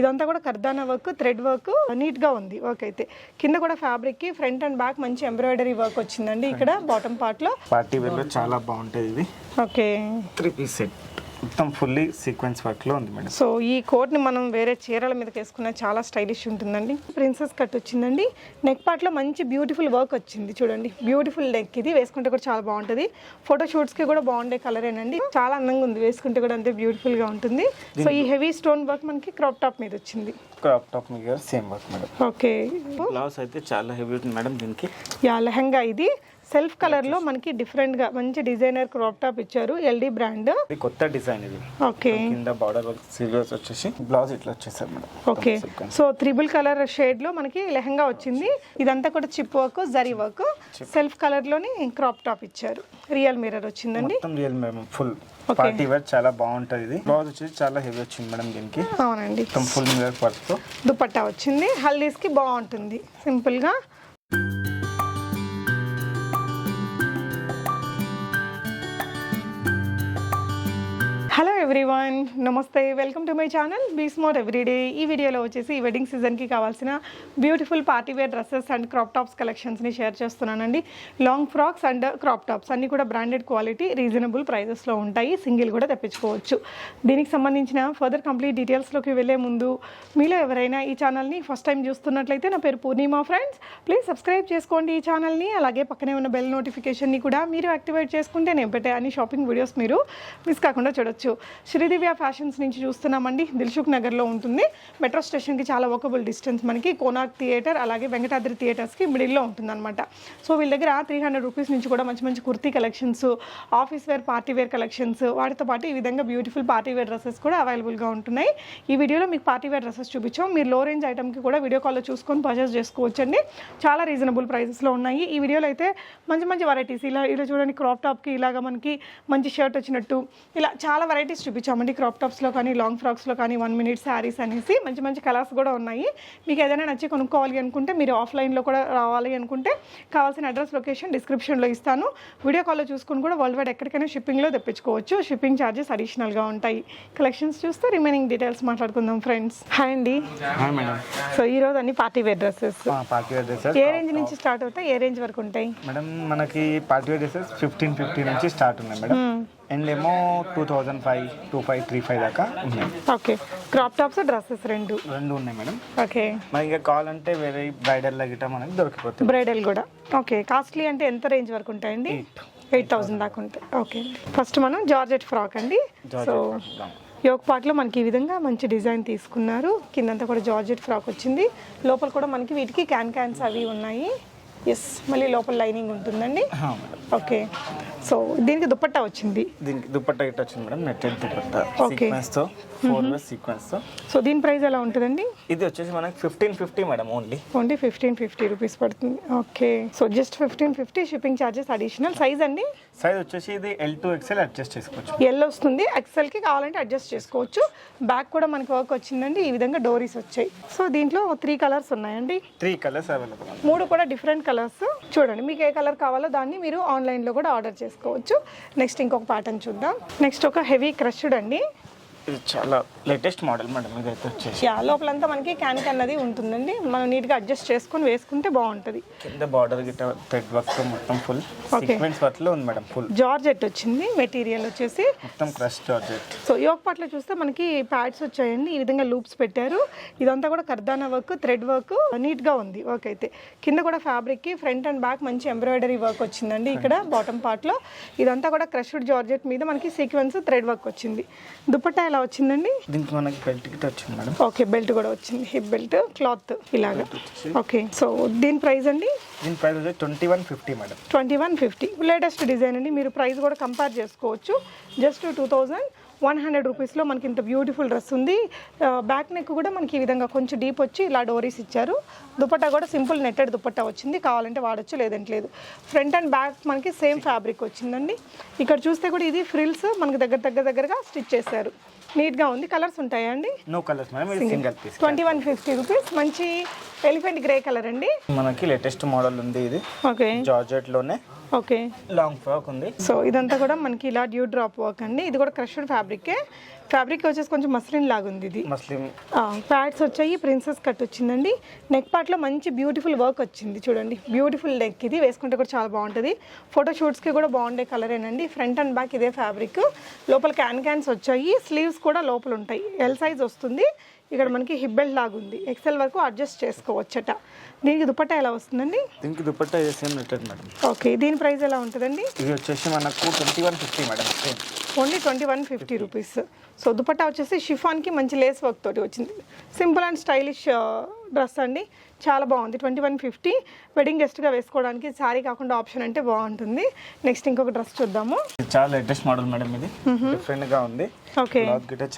ఇదంతా కూడా kardana work thread work నీట్గా ఉంది వర్క్ అయితే. కింద కూడా ఫ్యాబ్రిక్కి ఫ్రంట్ అండ్ బ్యాక్ మంచి ఎంబ్రాయిడరీ వర్క్ వచ్చిందండి ఇక్కడ బాటమ్ పార్ట్లో. పార్టీ వేర్లో చాలా బాగుంటుంది ఇది. ఓకే త్రీ పీస్ సెట్ మొత్తం ఫుల్లీ సీక్వెన్స్ వర్క్లో ఉంది మేడం. సో ఈ కోట్ని మనం వేరే చీరల మీదకి వేసుకున్న చాలా స్టైలిష్ ఉంటుందండి. ప్రిన్సెస్ కట్ వచ్చిందండి. నెక్ పార్ట్లో మంచి బ్యూటిఫుల్ వర్క్ వచ్చింది చూడండి. బ్యూటిఫుల్ నెక్ ఇది. వేసుకుంటే కూడా చాలా బాగుంటుంది. ఫోటో షూట్స్కి కూడా బాగుండే కలరేనండి. చాలా అందంగా ఉంది. వేసుకుంటే కూడా అంతే బ్యూటిఫుల్గా ఉంటుంది. సో ఈ హెవీ స్టోన్ వర్క్ మనకి క్రాప్ టాప్ మీద వచ్చింది. క్రాప్ టాప్ మీద same work madam. Okay. Blouse అయితే చాలా హెవీ ఉంటుంది మేడం దీనికి. యా లెహంగా ఇది. సెల్ఫ్ కలర్లో మనకి డిఫరెంట్గా మంచి డిజైనర్ క్రాప్ టాప్ ఇచ్చారు. ఎల్డి బ్రాండ్ ఇది కొత్త డిజైన్ ఇది. ఓకే కింద బార్డర్ వర్క్ సీరియస్ వచ్చేసి బ్లౌజ్ ఇట్లా వచ్చేసారు madam. Okay so triple colour షేడ్లో మనకి లెహంగా వచ్చింది. ఇదంతా కూడా chip work zari work self కలర్లోని crop top ఇచ్చారు. రియల్ మిర్రర్ వచ్చిందండి. మొత్తం real madam full party wear చాలా బాగుంటుంది ఇది. బ్లౌజ్ వచ్చేసి చాలా హెవీ వచ్చింది మేడం దీనికి. అవునండి. మొత్తం ఫుల్ మిరర్ వర్క్తో దుపట్టా వచ్చింది. హల్దీస్కి బాగుంటుంది. సింపుల్గా. Hello everyone namaste welcome to my channel be స్మోర్ everyday ఈ వీడియోలో వచ్చేసి ఈ వెడ్డింగ్ సీజన్కి కావాల్సిన beautiful party wear dresses and crop tops కలెక్షన్స్ని share చేస్తున్నానండి. Long frocks and crop tops అన్నీ కూడా బ్రాండెడ్ క్వాలిటీ రీజనబుల్ ప్రైజెస్లో ఉంటాయి. సింగిల్ కూడా తెప్పించుకోవచ్చు. దీనికి సంబంధించిన ఫర్దర్ కంప్లీట్ డీటెయిల్స్లోకి వెళ్ళే ముందు మీలో ఎవరైనా ఈ ఛానల్ని ఫస్ట్ టైం చూస్తున్నట్లయితే నా పేరు పూర్ణిమా ఫ్రెండ్స్ ప్లీజ్ సబ్స్క్రైబ్ చేసుకోండి ఈ ఛానల్ని అలాగే పక్కనే ఉన్న బెల్ నోటిఫికేషన్ని కూడా మీరు యాక్టివేట్ చేసుకుంటే నేను పెట్టే అన్ని షాపింగ్ వీడియోస్ మీరు మిస్ కాకుండా చూడొచ్చు. శ్రీదివ్య ఫ్యాషన్స్ నుంచి చూస్తున్నామండి. దిల్సుఖ్ నగర్లో ఉంటుంది. మెట్రో స్టేషన్కి చాలా వకబుల్ డిస్టెన్స్ మనకి. కోనార్క్ థియేటర్ అలాగే వెంకటాద్రి థియేటర్స్కి మిడిల్లో ఉంటుందన్నమాట. సో వీళ్ళ దగ్గర త్రీ హండ్రెడ్ రూపీస్ నుంచి కూడా మంచి మంచి kurti collections office wear party wear collections వాటితో పాటు ఈ విధంగా బ్యూటిఫుల్ పార్టీ వేర్ డ్రెస్సెస్ కూడా అవైలబుల్గా ఉంటున్నాయి. ఈ వీడియోలో మీకు పార్టీ వేర్ డ్రెస్సెస్ చూపించాం. మీరు లో రేంజ్ ఐటమ్కి కూడా వీడియో కాల్లో చూసుకొని పర్చేస్ చేసుకోవచ్చండి. చాలా రీజనబుల్ ప్రైసెస్లో ఉన్నాయి. ఈ వీడియోలో అయితే మంచి మంచి వెరైటీస్ ఇలా ఇలా చూడండి. క్రాప్ టాప్కి ఇలాగ మనకి మంచి షర్ట్ వచ్చినట్టు ఇలా చాలా వెరైటీ వెరైటీస్ చూపించామండి క్రాప్ టాప్స్లో కానీ లాంగ్ ఫ్రాక్స్లో కానీ వన్ మినిట్ శారీస్ అనేసి మంచి మంచి కలర్స్ కూడా ఉన్నాయి. మీకు ఏదైనా నచ్చి కొనుక్కోవాలి అనుకుంటే మీరు ఆఫ్లైన్లో కూడా రావాలి అనుకుంటే కావాల్సిన అడ్రస్ లొకేషన్ డిస్క్రిప్షన్లో ఇస్తాను. వీడియో కాల్లో చూసుకుని కూడా వరల్డ్ వైడ్ ఎక్కడికైనా షిప్పింగ్లో తెప్పించుకోవచ్చు. షిప్పింగ్ ఛార్జెస్ అడిషనల్గా ఉంటాయి. కలెక్షన్స్ చూస్తే రిమైనింగ్ డీటెయిల్స్ మాట్లాడుకుందాం ఫ్రెండ్స్ హాయ్ అండి. సో ఈ రోజు అన్ని party wear dresses party wear dresses ఏ రేంజ్ నుంచి స్టార్ట్ అవుతాయి? ఏ రేంజ్ వరకు ఉంటాయి? మేడం మనకి party wear dresses fifteen fifty నుంచి స్టార్ట్ ఉన్నాయి మేడం అండ్ ఏమో two thousand five two five three five దాకా ఉన్నాయి. ఓకే. క్రాప్ టాప్స్ డ్రెస్సెస్ రెండు? రెండు ఉన్నాయి మేడం. ఓకే. మనకి ఇంకా కావాలంటే వేరే బ్రైడల్ గిట్ట మనకి దొరికిపోతుంది బ్రైడల్ కూడా. ఓకే. కాస్ట్లీ అంటే ఎంత రేంజ్ వరకు ఉంటాయండి? ఎయిట్ థౌసండ్ దాకా ఉంటాయి. ఓకే. ఫస్ట్ మనం జార్జెట్ ఫ్రాక్ అండి. సో యోగ్ పార్ట్లో మనకి ఈ విధంగా మంచి డిజైన్ తీసుకున్నారు. కిందంతా కూడా జార్జెట్ ఫ్రాక్ వచ్చింది. లోపల కూడా మనకి వీటికి క్యాన్ క్యాన్స్ అవి ఉన్నాయి. ఎస్ మళ్ళీ లోపల లైనింగ్ ఉంటుందండి. ఓకే. సో దీనికి దుపట్టా వచ్చింది. దీనికి దుపట్టా గిట్ట వచ్చింది మేడం నెట్టెడ్ దుపట్టా. సీక్వెన్స్తో ఫోర్ వేస్ సీక్వెన్స్తో. సో దీని ప్రైస్ ఎలా ఉంటుందండి? ఇది వచ్చేసి మనకి fifteen fifty madam only only fifteen fifty rupees పడుతుంది. Okay. So just fifteen fifty shipping charges additional size అండి? సైజ్ వచ్చేసి ఇది ఎల్ టు ఎక్స్ఎల్ అడ్జస్ట్ చేసుకోవచ్చు. ఎల్ వస్తుంది. ఎక్సెల్కి కావాలంటే అడ్జస్ట్ చేసుకోవచ్చు. బ్యాక్ కూడా మనకి వర్క్ వచ్చిందండి. ఈ విధంగా డోరీస్ వచ్చాయి. సో దీంట్లో త్రీ కలర్స్ ఉన్నాయండి. త్రీ కలర్స్ అవైలబుల్ మూడు కూడా డిఫరెంట్ కలర్స్ చూడండి మీకు ఏ కలర్ కావాలో దాన్ని మీరు ఆన్లైన్లో కూడా ఆర్డర్ చేసుకోవచ్చు. నెక్స్ట్ ఇంకొక ప్యాటర్న్ చూద్దాం. నెక్స్ట్ ఒక హెవీ క్రష్డ్ అండి. ఇది చాలా లేటెస్ట్ మోడల్ మేడం ఇదైతే వచ్చేసి. యా లోపలంతా మనకి క్యాన్ అన్నది ఉంటుందండి. మనం నీట్గా అడ్జస్ట్ చేసుకొని వేసుకుంటే బాగుంటుంది. కింద బార్డర్ గిట్ట థ్రెడ్ వర్క్ మొత్తం ఫుల్. సీక్వెన్స్ వర్క్లో ఉంది మేడం ఫుల్ జార్జెట్ వచ్చింది మెటీరియల్ వచ్చేసి. మొత్తం క్రష్ జార్జెట్ సో యోగ్ పాట్లో చూస్తే మనకి ప్యాడ్స్ వచ్చాయండి. ఈ విధంగా లూప్స్ పెట్టారు. ఇదంతా కూడా కర్దానా వర్క్ థ్రెడ్ వర్క్ నీట్గా ఉంది వర్క్ అయితే. కింద కూడా ఫ్యాబ్రిక్కి ఫ్రంట్ అండ్ బ్యాక్ మంచి ఎంబ్రాయిడరీ వర్క్ వచ్చిందండి ఇక్కడ బాటమ్ పార్ట్లో. ఇదంతా కూడా క్రష్డ్ జార్జెట్ మీద మనకి సీక్వెన్స్ థ్రెడ్ వర్క్ వచ్చింది. దుపట్టా ఎలా వచ్చిందండి? దీనికి మనకి బెల్ట్ గిట్ట వచ్చింది మేడం. ఓకే బెల్ట్ కూడా వచ్చింది. హిప్ బెల్ట్ క్లాత్ ఇలాగా. ఓకే సో దీని ప్రైస్ అండి? దీని ప్రైస్ వచ్చి twenty one fifty madam. Twenty one fifty latest design అండి. మీరు ప్రైస్ కూడా కంపేర్ చేసుకోవచ్చు. Just two thousand one hundred రూపీస్లో మనకి ఇంత బ్యూటిఫుల్ డ్రెస్ ఉంది. బ్యాక్ నెక్ కూడా మనకి ఈ విధంగా కొంచెం డీప్ వచ్చి ఇలా డోరీస్ ఇచ్చారు. దుపట్టా కూడా సింపుల్ నెట్టెడ్ దుపట్టా వచ్చింది. కావాలంటే వాడచ్చు లేదంటే లేదు. ఫ్రంట్ అండ్ బ్యాక్ మనకి సేమ్ ఫ్యాబ్రిక్ వచ్చిందండి. ఇక్కడ చూస్తే కూడా ఇది ఫ్రిల్స్ మనకి దగ్గర దగ్గర దగ్గరగా స్టిచ్ చేశారు. నీట్గా ఉంది. కలర్స్ ఉంటాయా అండి? No colours single piece twenty one fifty rupees. మంచి ఎలిఫెంట్ గ్రే కలర్ అండి. మనకి లేటెస్ట్ మోడల్ ఉంది ఇది. ఓకే. జార్జెట్లోనే ఓకే. లాంగ్ ఫ్రాక్ ఉంది. సో ఇదంతా కూడా మనకి ఇలా డ్యూ డ్రాప్ వర్క్ అండి. ఇది కూడా క్రష్డ్ ఫ్యాబ్రికే ఫ్యాబ్రిక్ వచ్చేసి కొంచెం మస్లిన్ లాగా ఉంది ఇది మస్లిం ప్యాడ్స్ వచ్చాయి ప్రిన్సెస్ కట్ వచ్చిందండి. నెక్ పార్ట్లో మంచి బ్యూటిఫుల్ వర్క్ వచ్చింది చూడండి. బ్యూటిఫుల్ నెక్ ఇది వేసుకుంటే కూడా చాలా బాగుంటుంది. ఫోటో షూట్స్కి కూడా బాగుండే కలరేనండి. ఫ్రంట్ అండ్ బ్యాక్ ఇదే ఫ్యాబ్రిక్. లోపల క్యాన్ క్యాన్స్ వచ్చాయి స్లీవ్స్ కూడా లోపల ఉంటాయి. ఎల్ సైజ్ వస్తుంది. ఇక్కడ మనకి హిప్ బెల్ట్ లాగా ఉంది ఎక్సెల్ వరకు అడ్జస్ట్ చేసుకోవచ్చట. దీనికి దుపట్టా ఎలా వస్తుందండి? దీనికి దుపట్టా సేమ్ మేడం ఓకే దీని ప్రైస్ ఎలా ఉంటుందండి? ఇది వచ్చేసి మనకు twenty one fifty madam only twenty one fifty rupees so dupatta వచ్చేసి షిఫాన్కి మంచి లేస్ వర్క్ తోటి వచ్చింది. సింపుల్ అండ్ స్టైలిష్ డ్రెస్ అండి. చాలా బాగుంది. Twenty one fifty. వెడ్డింగ్ గెస్ట్గా వేసుకోవడానికి శారీ కాకుండా ఆప్షన్ అంటే బాగుంటుంది. నెక్స్ట్ ఇంకొక డ్రెస్ చూద్దాము. చాలా లేటెస్ట్ మోడల్ మేడం ఇది. డిఫరెంట్గా ఉంది. ఓకే.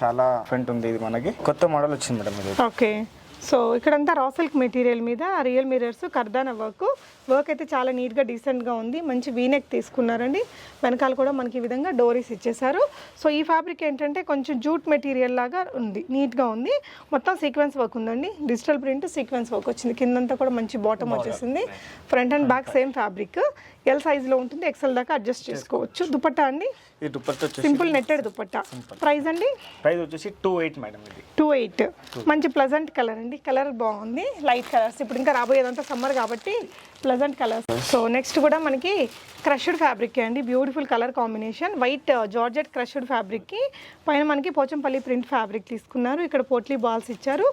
చాలా ఫ్రంట్ ఉంది. ఇది మనకి కొత్త మోడల్ వచ్చింది మేడం ఇది. ఓకే. సో ఇక్కడంతా రా సిల్క్ మెటీరియల్ మీద రియల్ మిరర్స్ కర్దానా వర్క్ వర్క్ అయితే చాలా నీట్గా డీసెంట్గా ఉంది. మంచి వీనెక్ తీసుకున్నారండి. వెనకాల కూడా మనకి ఈ విధంగా డోరీస్ ఇచ్చేసారు సో ఈ ఫ్యాబ్రిక్ ఏంటంటే కొంచెం జూట్ మెటీరియల్ లాగా ఉంది. నీట్గా ఉంది. మొత్తం సీక్వెన్స్ వర్క్ ఉందండి. డిజిటల్ ప్రింట్ సీక్వెన్స్ వర్క్ వచ్చింది. కిందంతా కూడా మంచి బాటమ్ వచ్చేసింది. Front and back same fabric L సైజ్లో ఉంటుంది ఎక్సెల్ దాకా అడ్జస్ట్ చేసుకోవచ్చు. దుపట్టా అండి? ఈ దుపట్టా వచ్చేసి సింపుల్ నెట్టెడ్ దుపట్టా. ప్రైస్ అండి? ప్రైస్ వచ్చేసి టూ ఎయిట్ మేడం ఇది. టూ ఎయిట్ మంచి ప్లజెంట్ కలర్ అండి. కలర్ బాగుంది. లైట్ కలర్స్ ఇప్పుడు ఇంకా రాబోయేదంతా సమ్మర్ కాబట్టి ప్లజెంట్ కలర్స్ సో నెక్స్ట్ కూడా మనకి క్రష్డ్ ఫ్యాబ్రిక్ అండి. Beautiful colour combination white georgette crushed ఫ్యాబ్రిక్కి పైన మనకి పోచంపల్లి ప్రింట్ ఫ్యాబ్రిక్ తీసుకున్నారు. ఇక్కడ పోట్లీ బాల్స్ ఇచ్చారు.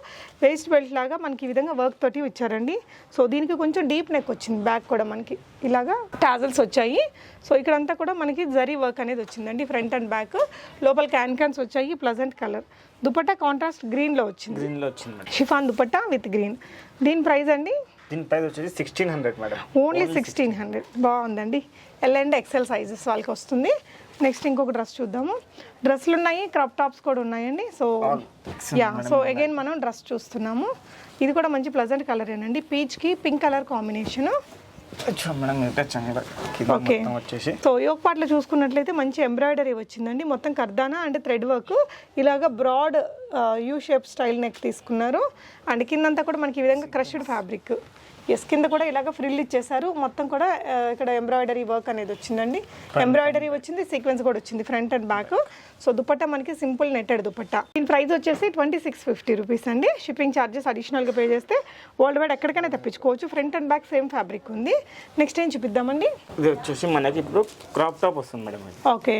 వేస్ట్ బెల్ట్ లాగా మనకి ఈ విధంగా వర్క్ తోటి ఇచ్చారండి. సో దీనికి కొంచెం డీప్ నెక్ వచ్చింది. బ్యాక్ కూడా మనకి ఇలాగా టాజల్స్ వచ్చాయి. సో ఇక్కడంతా కూడా మనకి జరీ వర్క్ అనేది వచ్చిందండి ఫ్రంట్ అండ్ బ్యాక్. లోపల క్యాన్ క్యాన్స్ వచ్చాయి ప్లజెంట్ కలర్. దుపట్టా కాంట్రాస్ట్ గ్రీన్లో వచ్చింది. గ్రీన్లో వచ్చింది షిఫాన్ దుపట్టా విత్ గ్రీన్. దీని ప్రైస్ అండి? దీని ప్రైస్ వచ్చేసి sixteen hundred madam. Only sixteen hundred. బాగుందండి. ఎల్ అండ్ ఎక్సెల్ సైజెస్ వాళ్ళకి వస్తుంది. నెక్స్ట్ ఇంకొక డ్రెస్ చూద్దాము. డ్రెస్సులు ఉన్నాయి క్రాప్ టాప్స్ కూడా ఉన్నాయండి. సో యా సో అగైన్ మనం డ్రెస్ చూస్తున్నాము. ఇది కూడా మంచి ప్లజెంట్ కలర్ ఏనండి పీచ్కి పింక్ కలర్ కాంబినేషన్. మేడం ఇంకా ఓకే వచ్చేసి. సో యోగ్ పార్ట్లో చూసుకున్నట్లయితే మంచి ఎంబ్రాయిడరీ వచ్చిందండి. మొత్తం కర్దానా అండ్ థ్రెడ్ వర్క్ ఇలాగ broad U shape style neck తీసుకున్నారు. అండ్ కిందంతా కూడా మనకి ఈ విధంగా క్రష్డ్ ఫ్యాబ్రిక్ ఎస్ కింద కూడా ఇలాగ ఫ్రిల్ ఇచ్చేసారు మొత్తం కూడా ఇక్కడ ఎంబ్రాయిడరీ వర్క్ అనేది వచ్చిందండి. ఎంబ్రాయిడరీ వచ్చింది సీక్వెన్స్ కూడా వచ్చింది front and back so dupatta మనకి సింపుల్ నెట్టెడ్ దుపట్టా. దీని ప్రైస్ వచ్చేసి ట్వంటీ సిక్స్ ఫిఫ్టీ రూపీస్ అండి షిప్పింగ్ ఛార్జెస్ అడిషనల్గా పే చేస్తే వరల్డ్ వైడ్ ఎక్కడికైనా తెప్పించుకోవచ్చు. Front and back same fabric ఉంది. నెక్స్ట్ ఏం చూపిద్దామండి? ఇది వచ్చేసి మనకి ఇప్పుడు క్రాప్ టాప్ వస్తుంది మేడం ఓకే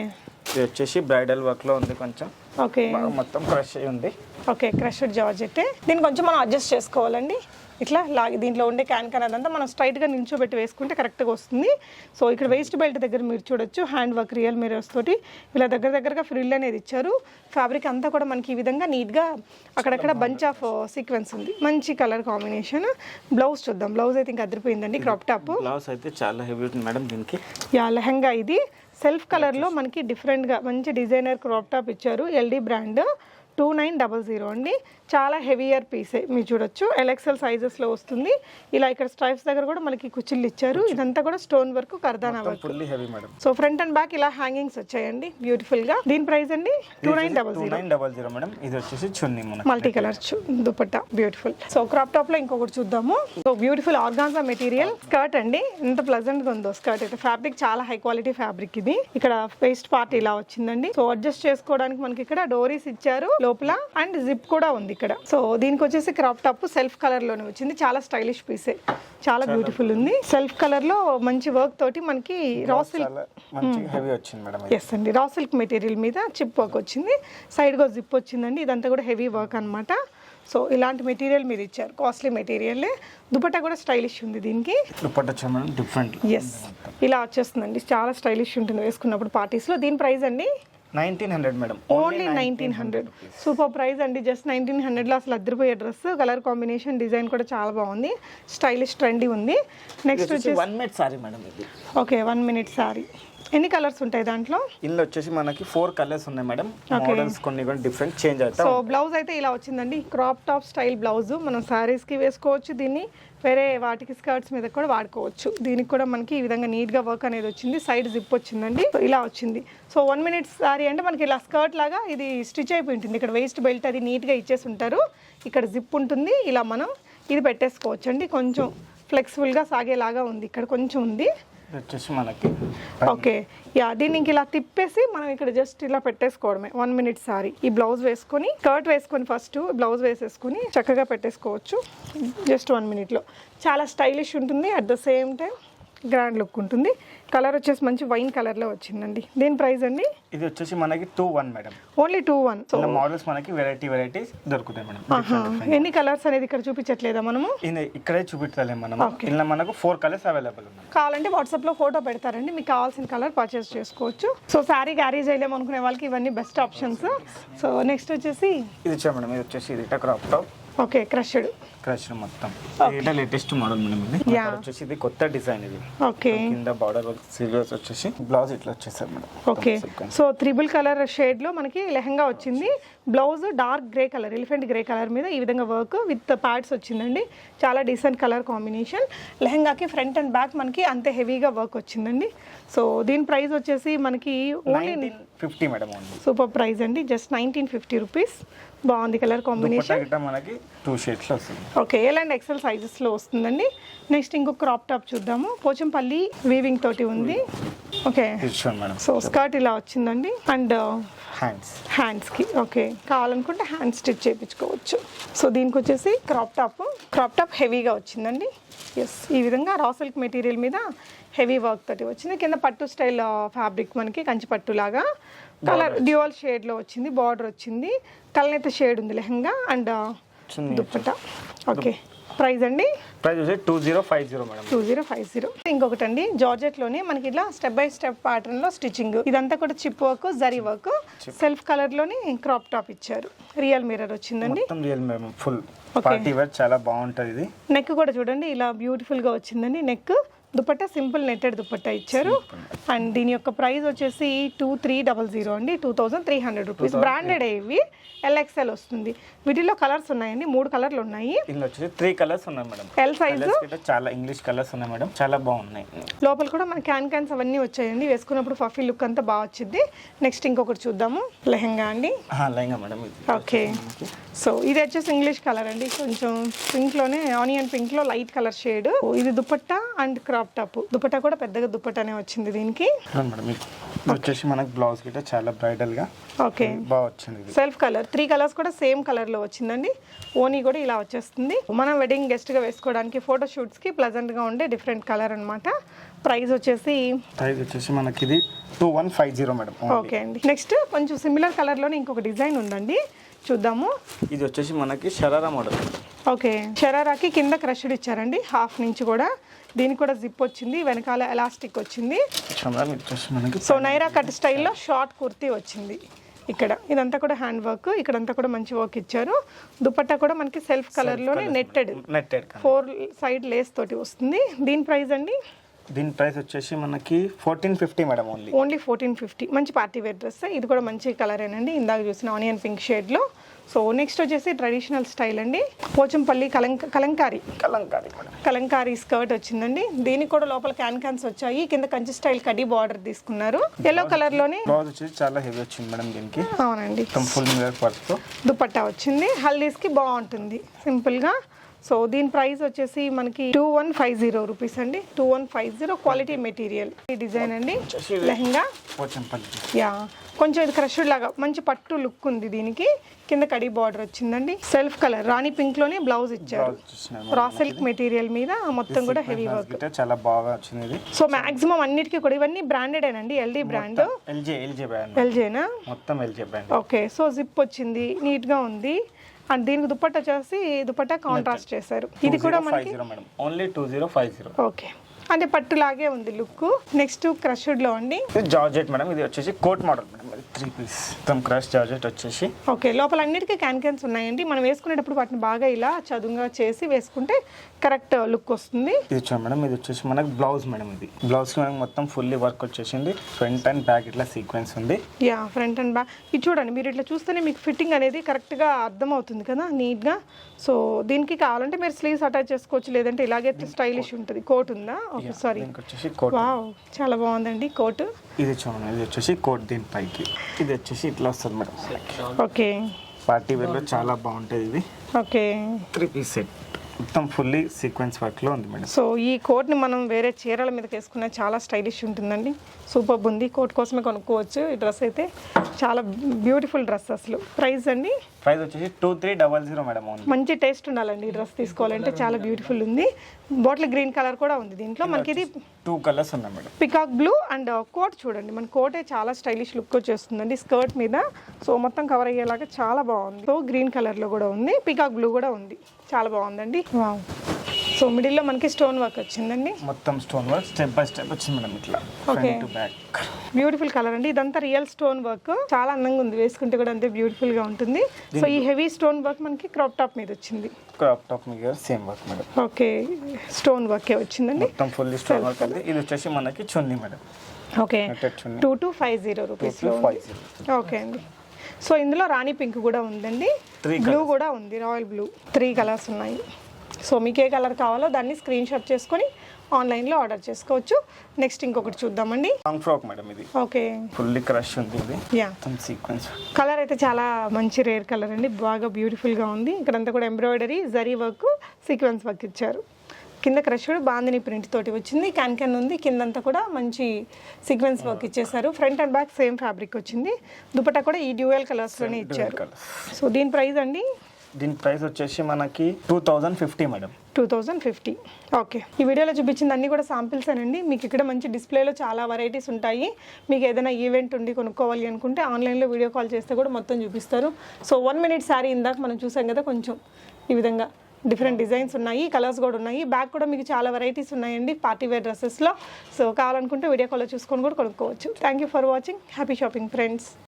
ఇది వచ్చేసి బ్రైడల్ వర్క్లో ఉంది కొంచెం. ఓకే. మొత్తం క్రష్ అయి ఉంది. Okay crushed georgette. దీన్ని కొంచెం మనం అడ్జస్ట్ చేసుకోవాలండి. ఇట్లా లాగి దీంట్లో ఉండే క్యాన్ క్యాన్ అదంతా మనం స్ట్రైట్గా నిల్చోబెట్టి వేసుకుంటే కరెక్ట్గా వస్తుంది. సో ఇక్కడ వేస్ట్ బెల్ట్ దగ్గర మీరు చూడొచ్చు హ్యాండ్ వర్క్ రియల్ మిరర్స్ తోటి. ఇలా దగ్గర దగ్గరగా ఫ్రిల్ అనేది ఇచ్చారు. ఫ్యాబ్రిక్ అంతా కూడా మనకి ఈ విధంగా నీట్గా అక్కడక్కడ బంచ్ ఆఫ్ సీక్వెన్స్ ఉంది. మంచి కలర్ కాంబినేషన్. బ్లౌజ్ చూద్దాం. బ్లౌజ్ అయితే ఇంకా అదిరిపోయిందండి క్రాప్ టాప్. బ్లౌజ్ అయితే చాలా హెవీ ఉంటుంది మేడం దీనికి. యా లెహంగా ఇది. సెల్ఫ్ కలర్లో మనకి డిఫరెంట్గా మంచి డిజైనర్ క్రాప్ టాప్ ఇచ్చారు. LD brand two nine double zero అండి. చాలా హెవీయర్ పీసే మీరు చూడొచ్చు. ఎల్ఎక్సెల్ సైజెస్లో వస్తుంది. ఇలా ఇక్కడ స్ట్రైప్స్ దగ్గర కూడా మనకి కుచ్చిళ్ళు ఇచ్చారు. ఇదంతా కూడా స్టోన్ వర్క్ కర్దానా work so front and back ఇలా హ్యాంగింగ్స్ వచ్చాయండి. బ్యూటిఫుల్గా. దీని ప్రైస్ అండి? Two nine double zero double zero madam ఇది వచ్చేసి చున్నీ మనకి multi colour dupatta. Beautiful so crop టాప్లో ఇంకొకటి చూద్దాము. So beautiful organza material skirt అండి. ఎంత ప్లెజెంట్గా ఉందో స్కర్ట్ అయితే. ఫ్యాబ్రిక్ చాలా హై క్వాలిటీ ఫ్యాబ్రిక్ ఇది. ఇక్కడ వేస్ట్ పార్ట్ ఇలా వచ్చిందండి. సో అడ్జస్ట్ చేసుకోవడానికి మనకి ఇక్కడ డోరీస్ ఇచ్చారు లోపల. అండ్ జిప్ కూడా ఉంది ఇక్కడ. సో దీనికి వచ్చేసి క్రాప్ టాప్ సెల్ఫ్ కలర్లోనే వచ్చింది. చాలా స్టైలిష్ పీసే చాలా బ్యూటిఫుల్ ఉంది. సెల్ఫ్ కలర్లో మంచి వర్క్ తోటి మనకి రా సిల్క్ హెవీ వచ్చింది మేడం ఎస్ అండి. రా సిల్క్ మెటీరియల్ మీద చిప్ వర్క్ వచ్చింది. సైడ్గా జిప్ వచ్చిందండి. ఇదంతా కూడా హెవీ వర్క్ అన్నమాట. సో ఇలాంటి మెటీరియల్ మీరు ఇచ్చారు. కాస్ట్లీ మెటీరియల్ దుపట్టా కూడా స్టైలిష్ ఉంది దీనికి. డిఫరెంట్ ఎస్ ఇలా వచ్చేస్తుందండి. చాలా స్టైలిష్ ఉంటుంది వేసుకున్నప్పుడు పార్టీస్లో దీని ప్రైస్ అండి? Nineteen hundred madam. Only nineteen hundred. Super price అండి. జస్ట్ నైన్టీన్ హండ్రెడ్లో అసలు అద్దరిపోయే డ్రెస్ కలర్ కాంబినేషన్ డిజైన్ కూడా చాలా బాగుంది. స్టైలిష్ ట్రెండీ ఉంది. నెక్స్ట్ వచ్చేసి one minute sorry madam okay one minute sorry ఎన్ని కలర్స్ ఉంటాయి దాంట్లో? ఇందులో వచ్చేసి మనకి ఫోర్ కలర్స్ ఉన్నాయి మేడం. మోడల్స్ కొన్ని కూడా డిఫరెంట్ చేంజ్ అవుతా సో బ్లౌజ్ అయితే ఇలా వచ్చిందండి. క్రాప్ టాప్ స్టైల్ బ్లౌజ్ మనం శారీస్కి వేసుకోవచ్చు దీన్ని. వేరే వాటికి స్కర్ట్స్ మీద కూడా వాడుకోవచ్చు. దీనికి కూడా మనకి ఈ విధంగా నీట్గా వర్క్ అనేది వచ్చింది. సైడ్ జిప్ వచ్చిందండి. ఇలా వచ్చింది. సో వన్ మినిట్ సారీ అంటే మనకి ఇలా స్కర్ట్ లాగా ఇది స్టిచ్ అయిపోయి ఉంటుంది. ఇక్కడ వేస్ట్ బెల్ట్ అది నీట్గా ఇచ్చేసి ఉంటారు. ఇక్కడ జిప్ ఉంటుంది. ఇలా మనం ఇది పెట్టేసుకోవచ్చు అండి కొంచెం ఫ్లెక్సిబుల్గా సాగేలాగా ఉంది. ఇక్కడ కొంచెం ఉంది. ఇది వచ్చేసి మనకి. ఓకే. యా దీనికి ఇలా తిప్పేసి మనం ఇక్కడ జస్ట్ ఇలా పెట్టేసుకోవడమే. వన్ మినిట్ సారీ ఈ బ్లౌజ్ వేసుకొని కర్ట్ వేసుకొని ఫస్ట్ బ్లౌజ్ వేసేసుకొని చక్కగా పెట్టేసుకోవచ్చు. జస్ట్ వన్ మినిట్లో చాలా స్టైలిష్ ఉంటుంది. At the same time grand look ఉంటుంది. కలర్ వచ్చేసి మంచి వైన్ కలర్లో వచ్చిందండి. దీని ప్రైస్ అండి? ఇది వచ్చేసి మనకి two one madam. Only two one. Models మనకి వెరైటీ వెరైటీస్ దొరుకుతాయి మేడం. ఎన్ని కలర్స్ అనేది ఇక్కడ చూపించట్లేదా మనము? ఇది ఇక్కడే చూపించలేము మనం. ఇలా మనకు ఫోర్ కలర్స్ అవైలబుల్ ఉన్నాయి. కావాలంటే వాట్సాప్లో ఫోటో పెడతారండి. మీకు కావాల్సిన కలర్ పర్చేస్ చేసుకోవచ్చు. సో శారీ క్యారీ చేయలేము అనుకునే వాళ్ళకి ఇవన్నీ బెస్ట్ ఆప్షన్స్ సో నెక్స్ట్ వచ్చేసి ఇది మేడం ఇది వచ్చేసి ఇది crop top okay crushed. Crush మొత్తం. ఇది లేటెస్ట్ మోడల్ మేడం ఇది. వచ్చేసి ఇది కొత్త డిజైన్ ఇది. ఓకే. కింద బార్డర్ సిల్వర్స్ వచ్చేసి బ్లౌజ్ ఇట్లా వచ్చేసారు madam. Okay. So triple colour షేడ్లో మనకి లెహంగా వచ్చింది. Blouse dark grey colour elephant grey colour మీద ఈ విధంగా వర్క్ విత్ ప్యాడ్స్ వచ్చిందండి. చాలా డీసెంట్ కలర్ కాంబినేషన్ లెహంగాకి ఫ్రంట్ అండ్ బ్యాక్ మనకి అంతే హెవీగా వర్క్ వచ్చిందండి. సో దీని ప్రైస్ వచ్చేసి మనకి only fifty madam super price అండి. Just nineteen fifty rupees. బాగుంది కలర్ కాంబినేషన్. మనకి టూ షేడ్స్ వస్తుంది. ఓకే ఎల్ అండ్ ఎక్సెల్ సైజెస్లో వస్తుందండి. నెక్స్ట్ ఇంకొక క్రాప్ టాప్ చూద్దాము. పోచంపల్లి వీవింగ్ తోటి ఉంది. ఓకే. సో స్కర్ట్ ఇలా వచ్చిందండి. అండ్ హ్యాండ్స్ హ్యాండ్స్కి ఓకే. కావాలనుకుంటే హ్యాండ్ స్టిచ్ చేయించుకోవచ్చు. సో దీనికి వచ్చేసి క్రాప్ టాప్ క్రాప్ టాప్ హెవీగా వచ్చిందండి. ఎస్ ఈ విధంగా రా సిల్క్ మెటీరియల్ మీద హెవీ వర్క్ తోటి వచ్చింది. కింద పట్టు స్టైల్ ఫ్యాబ్రిక్ మనకి కంచి పట్టు లాగా. కలర్ డ్యూయల్ షేడ్లో వచ్చింది బార్డర్ వచ్చింది. కలనైతే షేడ్ ఉంది lehenga and dupatta. Okay price అండి? ప్రైస్ వచ్చేసి two zero five zero madam two zero five zero ఇంకొకటి అండి జార్జెట్లోనే మనకి ఇట్లా స్టెప్ బై స్టెప్ ప్యాటర్న్లో స్టిచ్చింగ్ ఇదంతా కూడా chip work zari work self కలర్లోని crop top ఇచ్చారు. రియల్ మిర్రర్ వచ్చిందండి. Real madam full. Party wear చాలా బాగుంటుంది ఇది. నెక్ కూడా చూడండి ఇలా బ్యూటిఫుల్గా వచ్చిందండి. Neck dupatta simple netted dupatta ఇచ్చారు. అండ్ దీని యొక్క ప్రైస్ వచ్చేసి టూ త్రీ డబల్ జీరో అండి two thousand three hundred rupees. Branded ఇవి ఎల్ఎక్స్ఎల్ వస్తుంది. వీటిలో కలర్స్ ఉన్నాయండి మూడు కలర్లు ఉన్నాయి. వచ్చేసి త్రీ కలర్స్ ఉన్నాయి మేడం. ఎల్ సైజు చాలా ఇంగ్లీష్ కలర్స్ ఉన్నాయి మేడం. చాలా బాగున్నాయి. లోపల కూడా మన క్యాన్ క్యాన్స్ అవన్నీ వచ్చాయండి. వేసుకున్నప్పుడు ఫఫీ లుక్ అంతా బాగా వచ్చింది నెక్స్ట్ ఇంకొకటి చూద్దాము. లెహంగా అండి. ఆహా, లైంగా మేడం ఓకే. సో ఇది వచ్చేసి ఇంగ్లీష్ కలర్ అండి. కొంచెం పింక్లోనే ఆనియన్ పింక్లో లైట్ కలర్ షేడ్ ఇది dupatta and crop top dupatta కూడా పెద్దగా దుపట్టానే వచ్చింది దీనికి. వచ్చేసి మనకు బ్లౌజ్ గిట్ట చాలా బ్రైడల్గా. ఓకే బాగా వచ్చింది సెల్ఫ్ కలర్ త్రీ కలర్స్ కూడా సేమ్ కలర్లో వచ్చిందండి. ఓనీ కూడా ఇలా వచ్చేస్తుంది. మనం వెడ్డింగ్ గెస్ట్గా వేసుకోవడానికి ఫోటో షూట్స్కి ప్లెజెంట్గా ఉండే డిఫరెంట్ కలర్ అన్నమాట. ప్రైస్ వచ్చేసి ప్రైస్ వచ్చేసి మనకి ఇది two one five zero madam. Okay అండి. నెక్స్ట్ కొంచెం సిమిలర్ కలర్లోనే ఇంకొక డిజైన్ ఉందండి. చూద్దాము. ఇది వచ్చేసి మనకి షరారా మోడల్. ఓకే. షరారాకి కింద క్రష్డ్ ఇచ్చారండి. హాఫ్ నుంచి కూడా. దీనికి కూడా జిప్ వచ్చింది. వెనకాల ఎలాస్టిక్ వచ్చింది. సో నైరా కట్ స్టైల్లో షార్ట్ కుర్తీ వచ్చింది ఇక్కడ. ఇదంతా కూడా హ్యాండ్ వర్క్. ఇక్కడంతా కూడా మంచి వర్క్ ఇచ్చారు. దుపట్టా కూడా మనకి సెల్ఫ్ కలర్లోనే netted. Netted four side lace తోటి వస్తుంది. దీని ప్రైస్ అండి? దీని ప్రైస్ వచ్చేసి మనకి fourteen fifty madam only only fourteen fifty మంచి పార్టీ వేర్ డ్రెస్. ఇది కూడా మంచి కలరేనండి ఇందాక చూసిన ఆనియన్ పింక్ షేడ్లో సో నెక్స్ట్ వచ్చేసి ట్రెడిషనల్ స్టైల్ అండి. పోచంపల్లి కలంక కలంకారీ. కలంకారీ కలంకారీ స్కర్ట్ వచ్చిందండి. దీనికి కూడా లోపల క్యాన్ క్యాన్స్ వచ్చాయి. కింద కంచి స్టైల్ కడ్డీ బార్డర్ తీసుకున్నారు. ఎల్లో కలర్లోనే బ్లౌజ్ వచ్చేసి చాలా హెవీ వచ్చింది మేడం దీనికి. అవునండి. ఫుల్ దుపట్టా వచ్చింది. హల్దీస్కి బాగుంటుంది. సింపుల్గా సో దీని ప్రైస్ వచ్చేసి మనకి two one five zero rupees అండి. Two one five zero quality material ఈ డిజైన్ అండి. లెహంగా. యా. కొంచెం ఇది క్రష్డ్ లాగా మంచి పట్టు లుక్ ఉంది దీనికి. కింద కడి బార్డర్ వచ్చిందండి. సెల్ఫ్ కలర్ రాణి పింక్లోనే బ్లౌజ్ ఇచ్చారు. రా సిల్క్ మెటీరియల్ మీద మొత్తం కూడా హెవీ వర్క్ చాలా బాగా వచ్చింది సో మాక్సిమం అన్నిటికీ కూడా ఇవన్నీ బ్రాండెడ్ అండి LD brand LJ LJ brand ఎల్జేనా మొత్తం LJ brand okay. So zip వచ్చింది నీట్గా ఉంది. అండ్ దీనికి దుపట్టా వచ్చేసి దుపట్టా కాంట్రాస్ట్ చేశారు. ఇది కూడా మనకి only two zero five zero okay అంటే పట్టులాగే ఉంది లుక్. నెక్స్ట్ క్రష్డ్లో అండి. జార్జెట్ మేడం ఇది వచ్చేసి coat model madam. Three piece మొత్తం క్రష్ జార్జెట్ వచ్చేసి. ఓకే లోపల అన్నిటికీ క్యాన్ క్యాన్స్ ఉన్నాయండి. మనం వేసుకునేటప్పుడు వాటిని బాగా ఇలా చదువుగా చేసి వేసుకుంటే కరెక్ట్ లుక్ వస్తుంది. ఇది మేడం ఇది వచ్చేసి మనకు బ్లౌజ్ మేడం ఇది. బ్లౌజ్ మనకి మొత్తం ఫుల్లీ వర్క్ వచ్చేసింది. ఫ్రంట్ అండ్ బ్యాక్ ఇట్లా సీక్వెన్స్ ఉంది. యా ఫ్రంట్ అండ్ బ్యాక్ ఇది చూడండి మీరు ఇట్లా చూస్తేనే మీకు ఫిట్టింగ్ అనేది కరెక్ట్గా అర్థమవుతుంది కదా నీట్గా సో దీనికి కావాలంటే మీరు స్లీవ్స్ అటాచ్ చేసుకోవచ్చు లేదంటే ఇలాగే స్టైలిష్ ఉంటుంది. కోట్ ఉందా? ఓకే సారీ వావ్ చాలా బాగుందండి కోట్ ఇది చూడండి ఇది వచ్చేసి కోట్ దీని పైకి. ఇది వచ్చేసి ఇట్లా వస్తుంది మేడం. ఓకే పార్టీ వేర్లో చాలా బాగుంటుంది ఇది ఓకే త్రీ పీస్ సెట్ మొత్తం ఫుల్లీ సీక్వెన్స్ వర్క్లో ఉంది మేడం. సో ఈ కోట్ని మనం వేరే చీరల మీదకి వేసుకున్న చాలా స్టైలిష్ ఉంటుందండి. సూపర్ ఉంది. కోట్ కోసమే కొనుక్కోవచ్చు. ఈ డ్రెస్ అయితే చాలా బ్యూటిఫుల్ డ్రెస్ అసలు. ప్రైస్ అండి? ప్రైస్ వచ్చేసి two three double zero madam only. మంచి టేస్ట్ ఉండాలండి ఈ డ్రెస్ తీసుకోవాలంటే. చాలా బ్యూటిఫుల్ ఉంది. బాటిల్ గ్రీన్ కలర్ కూడా ఉంది దీంట్లో. మనకి ఇది టూ కలర్స్ ఉన్నాయి madam. Peacock blue and coat చూడండి. మన కోటే చాలా స్టైలిష్ లుక్ వచ్చేస్తుందండి. స్కర్ట్ మీద. సో మొత్తం కవర్ అయ్యేలాగా చాలా బాగుంది. సో గ్రీన్ కలర్లో కూడా ఉంది. పికాక్ బ్లూ కూడా ఉంది. చాలా బాగుందండి. వావ్ సో మిడిల్లో మనకి స్టోన్ వర్క్ వచ్చిందండి? మొత్తం stone work step by step వచ్చింది మేడం ఇట్లా టు బ్యాక్ బ్యూటిఫుల్ కలర్ అండి. ఇదంతా రియల్ స్టోన్ వర్క్ చాలా అందంగా ఉంది. వేసుకుంటే కూడా అంతే బ్యూటిఫుల్గా ఉంటుంది. సో ఈ హెవీ స్టోన్ వర్క్ మనకి క్రాప్ టాప్ మీద వచ్చింది. క్రాప్ టాప్ మీద same work madam okay stone వర్కే వచ్చిందండి? మొత్తం ఫుల్లీ స్టోన్ వర్క్ ఉంది. ఇది వచ్చేసి మనకి chunni madam okay two two five zero zero okay అండి. సో ఇందులో రాణి పింక్ కూడా ఉందండి. బ్లూ కూడా ఉంది. రాయల్ బ్లూ త్రీ కలర్స్ ఉన్నాయి. సో మీకు ఏ కలర్ కావాలో దాన్ని స్క్రీన్ షాట్ చేసుకొని ఆన్లైన్లో ఆర్డర్ చేసుకోవచ్చు. నెక్స్ట్ ఇంకొకటి చూద్దామండి. లాంగ్ ఫ్రాక్ మేడం ఇది. ఓకే ఫుల్లీ క్రష్ ఉంది ఇది. యా సీక్వెన్స్ కలర్ అయితే చాలా మంచి రేర్ కలర్ అండి. బాగా బ్యూటిఫుల్గా ఉంది. ఇక్కడంతా కూడా embroidery zari work sequence work ఇచ్చారు. కింద క్రష్డ్ బాందిని ప్రింట్ తోటి వచ్చింది. క్యాన్ క్యాన్ ఉంది. కిందంతా కూడా మంచి సీక్వెన్స్ వర్క్ ఇచ్చేసారు front and back same fabric వచ్చింది. దుపట్టా కూడా ఈ డ్యూయల్ కలర్స్లోనే ఇచ్చారు. సో దీని ప్రైస్ అండి దీని ప్రైస్ వచ్చేసి మనకి two thousand fifty madam. Two thousand fifty. Okay. ఈ వీడియోలో చూపించింది అన్ని కూడా సాంపిల్స్ అనండి. మీకు ఇక్కడ మంచి డిస్ప్లేలో చాలా వెరైటీస్ ఉంటాయి. మీకు ఏదైనా ఈవెంట్ ఉండి కొనుక్కోవాలి అనుకుంటే ఆన్లైన్లో వీడియో కాల్ చేస్తే కూడా మొత్తం చూపిస్తారు. సో వన్ మినిట్ శారీ ఇందాక మనం చూసాం కదా కొంచెం. ఈ విధంగా డిఫరెంట్ డిజైన్స్ ఉన్నాయి కలర్స్ కూడా ఉన్నాయి. బ్యాక్ కూడా మీకు చాలా వెరైటీస్ ఉన్నాయండి పార్టీ వేర్ డ్రెస్సెస్లో సో కావాలనుకుంటే వీడియో కాల్లో చూసుకొని కూడా కొనుక్కోవచ్చు. Thank you for watching happy shopping friends